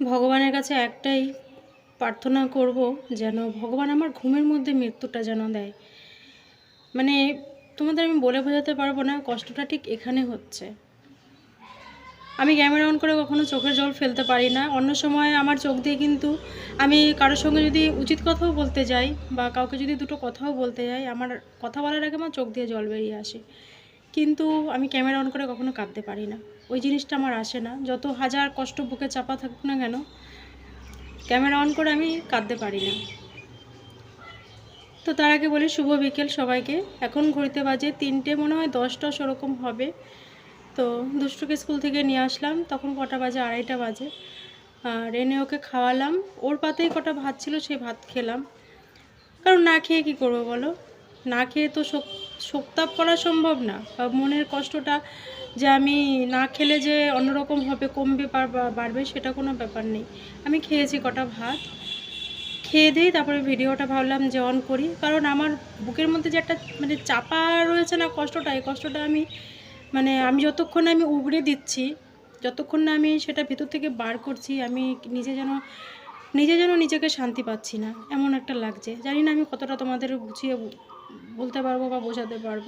ভগবানের কাছে একটাই প্রার্থনা করব যেন ভগবান আমার ঘুমের মধ্যে মৃত্যুটা যেন দেয়। মানে তোমাদের আমি বলে বোঝাতে পারব না, কষ্টটা ঠিক এখানে হচ্ছে। আমি ক্যামেরা অন করে কখনো চোখের জল ফেলতে পারি না। অন্য সময় আমার চোখ দিয়ে কিন্তু আমি কারোর সঙ্গে যদি উচিত কথাও বলতে যাই বা কাউকে যদি দুটো কথাও বলতে যাই, আমার কথা বলার আগে আমার চোখ দিয়ে জল বেরিয়ে আসে। কিন্তু আমি ক্যামেরা অন করে কখনো কাঁদতে পারি না। ওই জিনিসটা আমার আসে না। যত হাজার কষ্ট বুকে চাপা থাকুক না কেন, ক্যামেরা অন করে আমি কাঁদতে পারি না। তো তার আগে বলি, শুভ বিকেল সবাইকে। এখন ঘড়িতে বাজে তিনটে, মনে হয় দশ টস ওরকম হবে। তো দুষ্টুকে স্কুল থেকে নিয়ে আসলাম। তখন কটা বাজে? আড়াইটা বাজে। আর এনে ওকে খাওয়ালাম। ওর পাতেই কটা ভাত ছিল, সেই ভাত খেলাম। কারণ না খেয়ে কী করব বলো? না খেয়ে তো শোকতাপ করা সম্ভব না বা মনের কষ্টটা যে আমি না খেলে যে অন্যরকম হবে, কমবে বাড়বে সেটা কোনো ব্যাপার নেই। আমি খেয়েছি কটা ভাত। খেয়ে দিই তারপরে ভিডিওটা ভাবলাম যে অন করি। কারণ আমার বুকের মধ্যে যে একটা মানে চাপা রয়েছে না কষ্টটা, এই কষ্টটা আমি মানে আমি যতক্ষণ আমি উগড়ে দিচ্ছি, যতক্ষণ না আমি সেটা ভিতর থেকে বার করছি, আমি নিজে যেন নিজে যেন নিজেকে শান্তি পাচ্ছি না। এমন একটা লাগছে। জানি না আমি কতটা তোমাদের গুছিয়ে ব- বলতে পারব বা বোঝাতে পারব।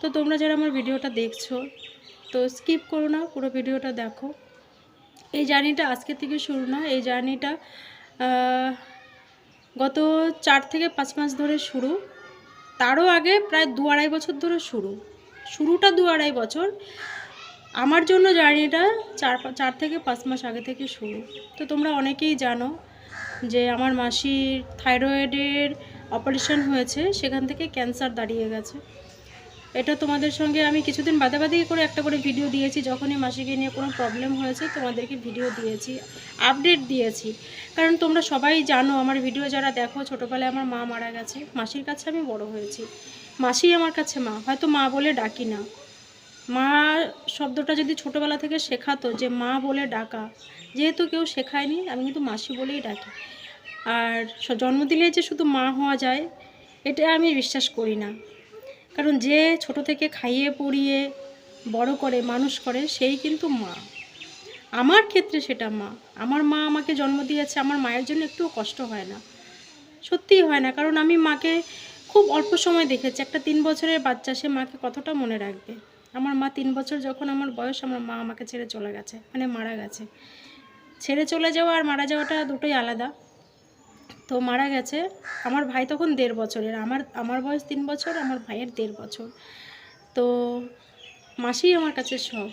তো তোমরা যারা আমার ভিডিওটা দেখছ, তো স্কিপ করো না, পুরো ভিডিওটা দেখো। এই জার্নিটা আজকে থেকে শুরু না এই জার্নিটা গত চার থেকে পাঁচ মাস ধরে শুরু। তারও আগে প্রায় দু আড়াই বছর ধরে শুরু। শুরুটা দু আড়াই বছর। আমার জন্য জার্নিটা চার চার থেকে পাঁচ মাস আগে থেকে শুরু। তো তোমরা অনেকেই জানো যে আমার মাসির থাইরয়েডের অপারেশন হয়েছে, সেখান থেকে ক্যান্সার দাঁড়িয়ে গেছে। এটা তোমাদের সঙ্গে আমি কিছুদিন বাদে বাদে করে একটা করে ভিডিও দিয়েছি, যখনই মাসিকে নিয়ে কোনো প্রবলেম হয়েছে তোমাদেরকে ভিডিও দিয়েছি আপডেট দিয়েছি। কারণ তোমরা সবাই জানো, আমার ভিডিও যারা দেখো, ছোটোবেলায় আমার মা মারা গেছে, মাসির কাছে আমি বড় হয়েছি। মাসি আমার কাছে মা, হয়তো মা বলে ডাকি না। মা শব্দটা যদি ছোটোবেলা থেকে শেখাতো যে মা বলে ডাকা, যেহেতু কেউ শেখায়নি, আমি কিন্তু মাসি বলেই ডাকি। আর জন্ম দিলে যে শুধু মা হওয়া যায়, এটা আমি বিশ্বাস করি না। কারণ যে ছোট থেকে খাইয়ে, পড়িয়ে, বড় করে, মানুষ করে, সেই কিন্তু মা। আমার ক্ষেত্রে সেটা মা। আমার মা আমাকে জন্ম দিয়েছে, আমার মায়ের জন্য একটুও কষ্ট হয় না। সত্যিই হয় না, কারণ আমি মাকে খুব অল্প সময় দেখেছি। একটা তিন বছরের বাচ্চা, সে মাকে কতটা মনে রাখবে? আমার মা তিন বছর যখন আমার বয়স, আমার মা আমাকে ছেড়ে চলে গেছে মানে মারা গেছে। ছেড়ে চলে যাওয়া আর মারা যাওয়াটা দুটোই আলাদা। তো মারা গেছে। আমার ভাই তখন দেড় বছরের। আমার আমার বয়স তিন বছর, আমার ভাইয়ের দেড় বছর। তো মাসি আমার কাছে সব।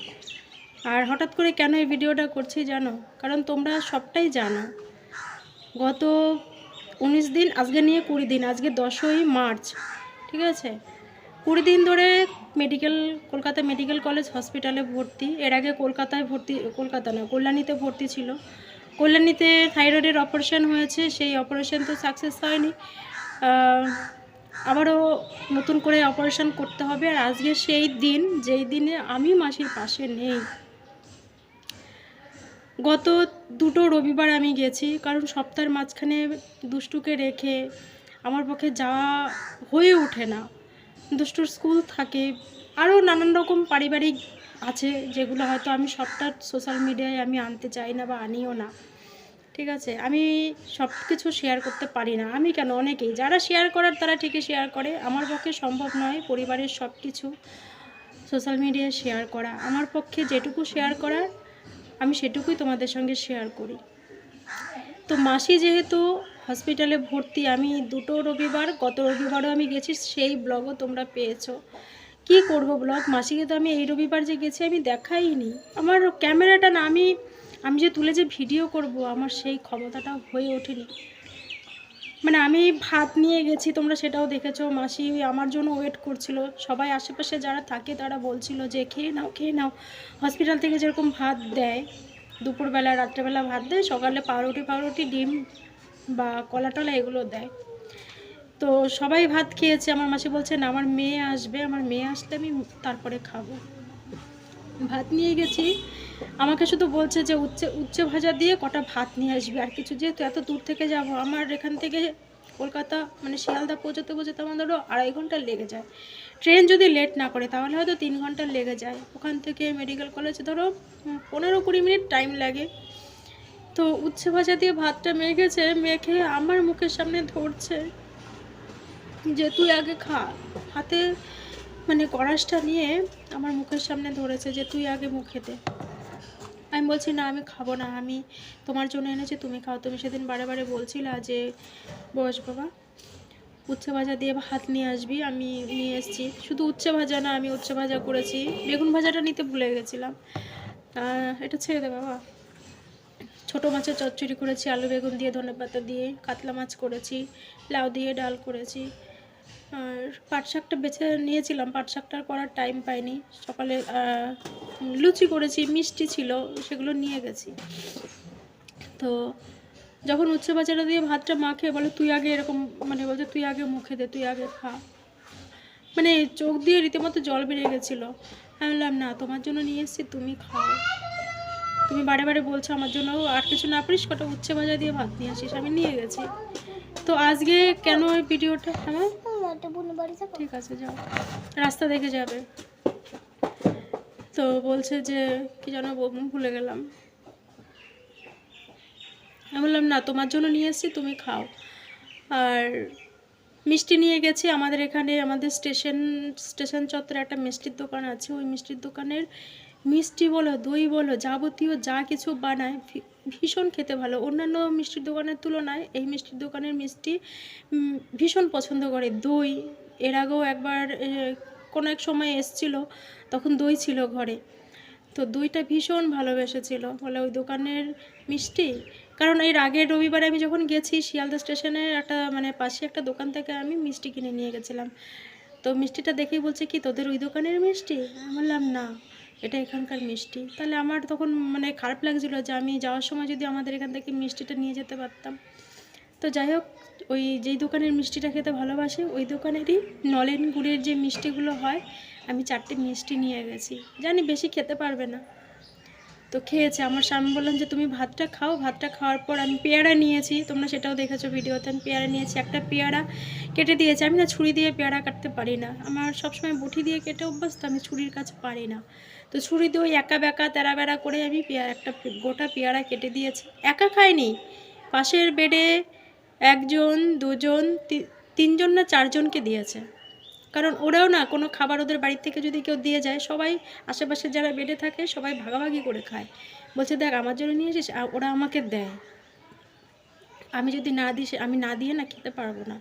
আর হঠাৎ করে কেন এই ভিডিওটা করছি জানো? কারণ তোমরা সবটাই জানো। গত উনিশ দিন, আজকে নিয়ে কুড়ি দিন, আজকে দশই মার্চ, ঠিক আছে? কুড়ি দিন ধরে মেডিকেল, কলকাতা মেডিকেল কলেজ হসপিটালে ভর্তি। এর আগে কলকাতায় ভর্তি, কলকাতা না, কল্যাণীতে ভর্তি ছিল। কল্যাণীতে থাইরয়েডের অপারেশন হয়েছে, সেই অপারেশন তো সাকসেস হয়নি। আবারও নতুন করে অপারেশন করতে হবে। আর আজকে সেই দিন, যেই দিনে আমি মাসির পাশে নেই। গত দুটো রবিবার আমি গেছি, কারণ সপ্তাহের মাঝখানে দুষ্টুকে রেখে আমার পক্ষে যাওয়া হয়ে ওঠে না। দুষ্টুর স্কুল থাকে, আরও নানান রকম পারিবারিক আছে, যেগুলো হয়তো আমি সবটা সোশ্যাল মিডিয়ায় আমি আনতে চাই না বা আনিও না। ঠিক আছে? আমি সব কিছু শেয়ার করতে পারি না। আমি কেন? অনেকেই। যারা শেয়ার করার, তারা ঠিকই শেয়ার করে। আমার পক্ষে সম্ভব নয় পরিবারের সব কিছু সোশ্যাল মিডিয়ায় শেয়ার করা। আমার পক্ষে যেটুকু শেয়ার করার, আমি সেটুকুই তোমাদের সঙ্গে শেয়ার করি। তো মাসি যেহেতু হসপিটালে ভর্তি, আমি দুটো রবিবার, গত রবিবারও আমি গেছি, সেই ব্লগও তোমরা পেয়েছ। কি করব ব্লগ মাসিকে তো আমি এই রবিবার যে গেছি, আমি দেখাইনি। আমার ক্যামেরাটা না, আমি আমি যে তুলে যে ভিডিও করব, আমার সেই ক্ষমতাটা হয়ে ওঠেনি। মানে আমি ভাত নিয়ে গেছি, তোমরা সেটাও দেখেছ। মাসি আমার জন্য ওয়েট করছিল। সবাই আশেপাশে যারা থাকে, তারা বলছিল যে, খেয়ে নাও খেয়ে নাও। হসপিটাল থেকে যেরকম ভাত দেয়, দুপুরবেলা, রাত্রেবেলা ভাত দেয়, সকালে পাউরুটি পাউরুটি, ডিম বা কলা টলা এগুলো দেয়। তো সবাই ভাত খেয়েছে। আমার মাসি বলছে, না, আমার মেয়ে আসবে। আমার মেয়ে আসলে আমি তারপরে খাব। ভাত নিয়ে গেছি। আমাকে শুধু বলছে যে উচ্ছে উচ্ছে ভাজা দিয়ে কটা ভাত নিয়ে আসবি। আর কিছু যেহেতু এত দূর থেকে যাব, আমার এখান থেকে কলকাতা মানে শিয়ালদা পৌঁছাতে পৌঁছাতে আমার ধরো আড়াই ঘণ্টা লেগে যায়। ট্রেন যদি লেট না করে, তাহলে হয়তো তিন ঘণ্টা লেগে যায়। ওখান থেকে মেডিকেল কলেজ ধরো পনেরো কুড়ি মিনিট টাইম লাগে। তো উচ্ছে ভাজা দিয়ে ভাতটা মেখেছে, মেখে আমার মুখের সামনে ধরছে যে তুই আগে খা। হাতে মানে কড়াসটা নিয়ে আমার মুখের সামনে ধরেছে যে তুই আগে মুখে দে। আমি বলছি, না, আমি খাব না। আমি তোমার জন্য এনেছি, তুমি খাও। তুমি সেদিন বারে বারে বলছিলা যে বয়স বাবা, উচ্ছে ভাজা দিয়ে ভাত নিয়ে আসবি, আমি নিয়ে এসেছি। শুধু উচ্ছে ভাজা না, আমি উচ্ছে ভাজা করেছি। বেগুন ভাজাটা নিতে ভুলে গেছিলাম। এটা ছেড়ে দে বাবা। ছোটো মাছের চচ্চড়ি করেছি, আলু বেগুন দিয়ে ধনে পাতা দিয়ে, কাতলা মাছ করেছি, লাউ দিয়ে, ডাল করেছি। আর পাট শাকটা বেছে নিয়েছিলাম, পাট শাকটা করার টাইম পাইনি। সকালে লুচি করেছি, মিষ্টি ছিল, সেগুলো নিয়ে গেছি। তো যখন উচ্ছে বাজারা দিয়ে ভাতটা মাখে বলে, তুই আগে এরকম মানে বলছে, তুই আগে মুখে দে, তুই আগে খা। মানে চোখ দিয়ে রীতিমতো জল বেরিয়ে গেছিল। আমি বললাম, না, তোমার জন্য নিয়ে এসেছি, তুমি খাও। তুমি বারে বারে বলছো, আমার জন্য আর কিছু না পারিস কটা উচ্ছে ভাজা দিয়ে ভাত নিয়ে আসিস, আমি নিয়ে গেছি। তো আজকে কেন ওই ভিডিওটা ঠিক আছে, যাও। রাস্তা দেখে যাবে। তো বলছে যে, কি যেন ভুলে গেলাম। আমি বললাম, না, তোমার জন্য নিয়ে এসেছি, তুমি খাও। আর মিষ্টি নিয়ে গেছি। আমাদের এখানে, আমাদের স্টেশন স্টেশন চত্বরে একটা মিষ্টির দোকান আছে। ওই মিষ্টির দোকানের মিষ্টি বলো, দই বলো, যাবতীয় যা কিছু বানায় ভীষণ খেতে ভালো। অন্যান্য মিষ্টির দোকানের তুলনায় এই মিষ্টির দোকানের মিষ্টি ভীষণ পছন্দ করে। দই এর আগেও একবার কোনো এক সময় এসছিল, তখন দই ছিল ঘরে। তো দইটা ভীষণ ভালোবেসেছিল। বলে ওই দোকানের মিষ্টি? কারণ এর আগের রবিবারে আমি যখন গেছি শিয়ালদা স্টেশনের একটা মানে পাশে একটা দোকান থেকে আমি মিষ্টি কিনে নিয়ে গেছিলাম। তো মিষ্টিটা দেখেই বলছে, কি তোদের ওই দোকানের মিষ্টি? আমি বললাম, না, এটা এখানকার মিষ্টি। তাহলে আমার তখন মানে খারাপ লাগছিল যে আমি যাওয়ার সময় যদি আমাদের এখান থেকে মিষ্টিটা নিয়ে যেতে পারতাম। তো যাই হোক ওই যেই দোকানের মিষ্টিটা খেতে ভালোবাসে, ওই দোকানেরই নলেন গুড়ের যে মিষ্টিগুলো হয়, আমি চারটে মিষ্টি নিয়ে গেছি। জানি বেশি খেতে পারবে না। তো খেয়েছে। আমার স্বামী বললাম যে, তুমি ভাতটা খাও। ভাতটা খাওয়ার পর আমি পেয়ারা নিয়েছি। তোমরা সেটাও দেখেছ ভিডিওতে। আমি পেয়ারা নিয়েছি। একটা পেয়ারা কেটে দিয়েছি। আমি না ছুরি দিয়ে পেয়ারা কাটতে পারি না। আমার সবসময় বুটি দিয়ে কেটে অভ্যাস তো আমি ছুরির কাছে পারি না। তো ছুরি দিয়ে ওই একা বেঁকা তেরা বেড়া করে আমি পেয়ারা একটা গোটা পেয়ারা কেটে দিয়েছি। একা খাইনি। পাশের বেডে একজন, দুজন তিনজন না চারজনকে দিয়েছে। কারণ ওরাও না কোনো খাবার ওদের বাড়ি থেকে যদি কেউ দিয়ে যায়, সবাই আশেপাশে যারা বেডে থাকে সবাই ভাগাভাগি করে খায়। বলছে, দেখ, আমার জন্য নিয়ে এসেছিস ওরা আমাকে দেয়। আমি যদি না দিই আমি না দিয়ে না খেতে পারব না।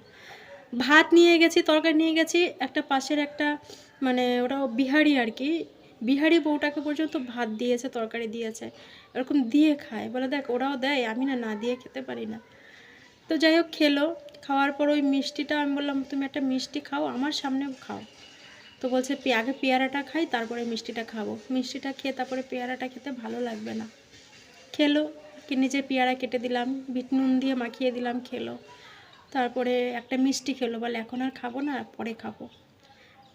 ভাত নিয়ে গেছি, তরকারি নিয়ে গেছি, একটা পাশের একটা মানে ওরা বিহারি আর কি, বিহারি বউটাকে পর্যন্ত ভাত দিয়েছে, তরকারি দিয়েছে। এরকম দিয়ে খায়। বলে, দেখ, ওরাও দেয়, আমি না না দিয়ে খেতে পারি না। তো যাই হোক, খেলো। খাওয়ার পর ওই মিষ্টিটা আমি বললাম, তুমি একটা মিষ্টি খাও, আমার সামনেও খাও। তো বলছে আগে পেয়ারাটা খাই, তারপরে মিষ্টিটা খাব। মিষ্টিটা খেয়ে তারপরে পেয়ারাটা খেতে ভালো লাগবে না। খেলো, কি নিজে পেয়ারা কেটে দিলাম, বিট নুন দিয়ে মাখিয়ে দিলাম, খেলো। তারপরে একটা মিষ্টি খেলো, বলে, এখন আর খাব না, পরে খাব।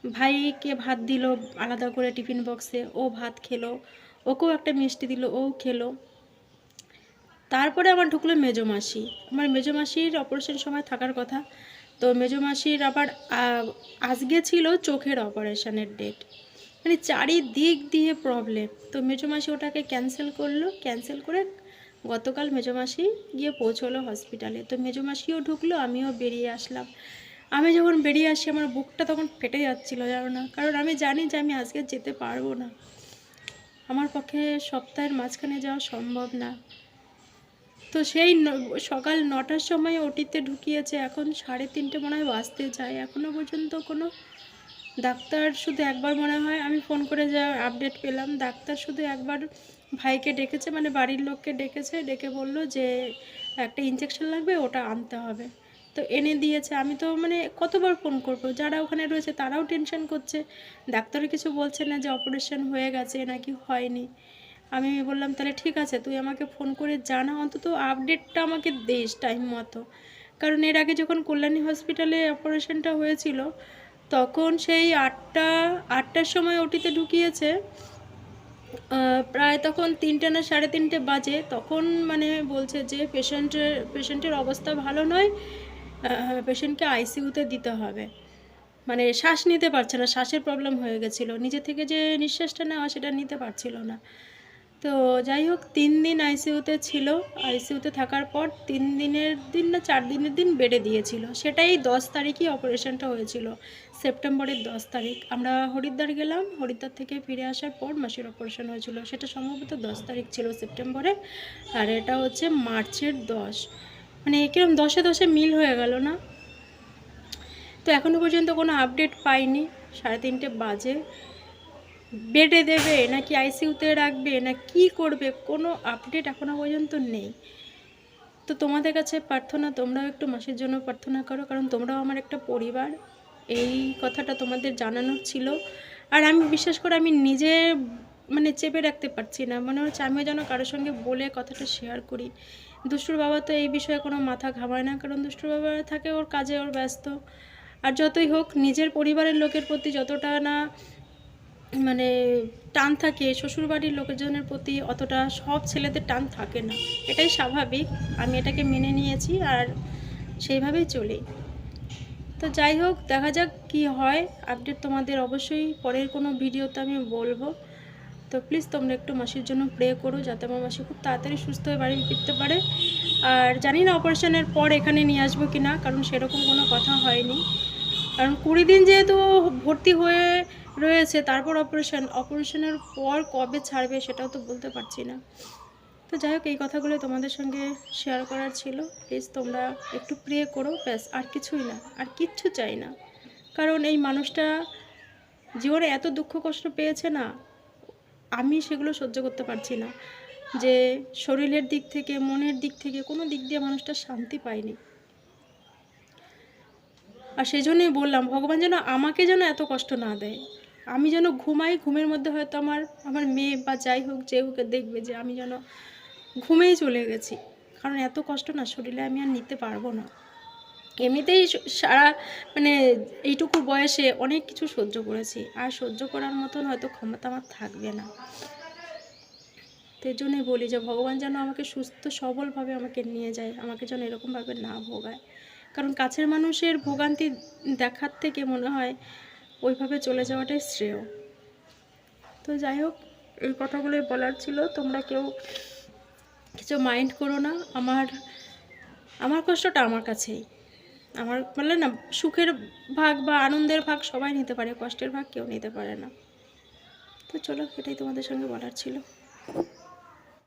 ভাইকে ভাত দিল, আলাদা করে টিফিন বক্সে, ও ভাত খেলো, ওকেও একটা মিষ্টি দিল, ও খেলো। তারপরে আমার ঢুকলো মেজো মাসি। আমার মেজো মাসির অপারেশন সময় থাকার কথা। তো মেজো মাসির আবার আজকে ছিল চোখের অপারেশনের ডেট মানে চারিদিক দিয়ে প্রবলেম তো মেজো মাসি ওটাকে ক্যান্সেল করল। ক্যান্সেল করে গতকাল মেজো মাসি গিয়ে পৌঁছলো হসপিটালে তো মেজো মাসিও ঢুকলো, আমিও বেরিয়ে আসলাম। আমি যখন বেরিয়ে আসি, আমার বুকটা তখন ফেটে যাচ্ছিল, জানো না? কারণ আমি জানি যে আমি আজকে যেতে পারব না। আমার পক্ষে সপ্তাহের মাঝখানে যাওয়া সম্ভব না। তো সেই সকাল নটার সময় ওটিতে ঢুকিয়েছে। এখন সাড়ে তিনটে মনে হয় বাজতে যায়। এখনও পর্যন্ত কোনো ডাক্তার শুধু একবার মনে হয় আমি ফোন করে যা আপডেট পেলাম। ডাক্তার শুধু একবার ভাইকে ডেকেছে মানে বাড়ির লোককে ডেকেছে, ডেকে বলল যে একটা ইঞ্জেকশন লাগবে, ওটা আনতে হবে। তো এনে দিয়েছে। আমি তো মানে কতবার ফোন করব? যারা ওখানে রয়েছে তারাও টেনশন করছে। ডাক্তারও কিছু বলছে না যে অপারেশন হয়ে গেছে নাকি হয়নি। আমি বললাম, তাহলে ঠিক আছে, তুই আমাকে ফোন করে জানা অন্তত আপডেটটা আমাকে দিস টাইম মতো। কারণ এর আগে যখন কল্যাণী হসপিটালে অপারেশনটা হয়েছিল, তখন সেই আটটা, আটটার সময় ওটিতে ঢুকিয়েছে। প্রায় তখন তিনটে না সাড়ে তিনটে বাজে, তখন মানে বলছে যে পেশেন্টের পেশেন্টের অবস্থা ভালো নয় পেশেন্টকে আইসিইউতে দিতে হবে। মানে শ্বাস নিতে পারছে না, শ্বাসের প্রবলেম হয়ে গেছিল। নিজে থেকে যে নিঃশ্বাসটা নেওয়া সেটা নিতে পারছিল না। তো যাই হোক, তিন দিন আইসিইউতে ছিল। আইসিইউতে থাকার পর তিন দিনের দিন না চার দিনের দিন বেডে দিয়েছিল। সেটাই দশ তারিখই অপারেশনটা হয়েছিল, সেপ্টেম্বরের দশ তারিখ। আমরা হরিদ্বার গেলাম, হরিদ্বার থেকে ফিরে আসার পর মাসির অপারেশন হয়েছিল। সেটা সম্ভবত দশ তারিখ ছিল সেপ্টেম্বরে আর এটা হচ্ছে মার্চের দশ। মানে কিরম দশে দশে মিল হয়ে গেল না। তো এখনও পর্যন্ত কোনো আপডেট পাইনি। সাড়ে তিনটে বাজে। বেডে দেবে, নাকি আইসিইউতে রাখবে, না কি করবে, কোনো আপডেট এখনও পর্যন্ত নেই। তো তোমাদের কাছে প্রার্থনা, তোমরাও একটু মাসের জন্য প্রার্থনা করো, কারণ তোমরাও আমার একটা পরিবার। এই কথাটা তোমাদের জানানোর ছিল। আর আমি বিশ্বাস করে আমি নিজে মানে চেপে রাখতে পারছি না। মনে হচ্ছে আমিও যেন কারোর সঙ্গে বলে কথাটা শেয়ার করি। দুষ্টুর বাবা তো এই বিষয়ে কোনো মাথা ঘামায় না, কারণ দুষ্টুর বাবা থাকে ওর কাজে, ওর ব্যস্ত। আর যতই হোক, নিজের পরিবারের লোকের প্রতি যতটা না মানে টান থাকে, শ্বশুরবাড়ির লোকজনের প্রতি অতটা সব ছেলেদের টান থাকে না। এটাই স্বাভাবিক। আমি এটাকে মেনে নিয়েছি আর সেইভাবেই চলি। তো যাই হোক, দেখা যাক কি হয়। আপডেট তোমাদের অবশ্যই পরের কোনো ভিডিওতে আমি বলব। তো প্লিজ তোমরা একটু মাসির জন্য প্রে করো যাতে আমার মাসি খুব তাড়াতাড়ি সুস্থ হয়ে বাড়ি ফিরতে পারে। আর জানি না অপারেশনের পর এখানে নিয়ে আসব কি না কারণ সেরকম কোনো কথা হয়নি। কারণ কুড়ি দিন যেহেতু ভর্তি হয়ে রয়েছে, তারপর অপারেশন অপারেশনের পর কবে ছাড়বে সেটাও তো বলতে পারছি না। তো যাই হোক, এই কথাগুলো তোমাদের সঙ্গে শেয়ার করার ছিল। প্লিজ তোমরা একটু প্রে করো, ব্যাস, আর কিছুই না, আর কিচ্ছু চাই না। কারণ এই মানুষটা জীবনে এত দুঃখ কষ্ট পেয়েছে না, আমি সেগুলো সহ্য করতে পারছি না। যে শরীরের দিক থেকে, মনের দিক থেকে, কোনো দিক দিয়ে মানুষটা শান্তি পায়নি। আর সেই জন্যই বললাম, ভগবান যেন আমাকে যেন এত কষ্ট না দেয়। আমি যেন ঘুমাই, ঘুমের মধ্যে হয়তো আমার আমার মেয়ে বা যাই হোক, যে হোক দেখবে যে আমি যেন ঘুমেই চলে গেছি। কারণ এত কষ্ট না, শরীরে আমি আর নিতে পারব না। এমনিতেই সারা মানে এইটুকু বয়সে অনেক কিছু সহ্য করেছি। আর সহ্য করার মতন হয়তো ক্ষমতা আমার থাকবে না। এর জন্যই বলি যে, ভগবান যেন আমাকে সুস্থ, সবলভাবে আমাকে নিয়ে যায়, আমাকে যেন এরকমভাবে না ভোগায়। কারণ কাছের মানুষের ভোগান্তি দেখার থেকে মনে হয় ওইভাবে চলে যাওয়াটাই শ্রেয়। তো যাই হোক, এই কথাগুলোই বলার ছিল। তোমরা কেউ কিছু মাইন্ড করো না। আমার আমার কষ্টটা আমার কাছেই। আমার বললে না, সুখের ভাগ বা আনন্দের ভাগ সবাই নিতে পারে, কষ্টের ভাগ কেউ নিতে পারে না। তো চলো, এটাই তোমাদের সঙ্গে বলার ছিল।